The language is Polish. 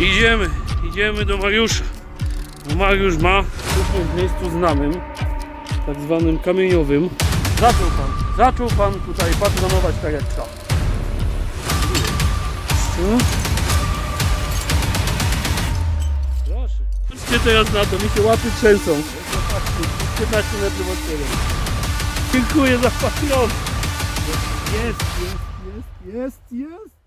Idziemy, idziemy do Mariusza. Bo Mariusz ma tutaj w miejscu znanym, tak zwanym kamieniowym. Zaczął pan, zaczął pan tutaj patronować karetka. Tak Co? Proszę. Patrzcie teraz na to, mi się łapy trzęsą. 15 metrów od siebie. Dziękuję za patron. Jest, jest, jest, jest, jest.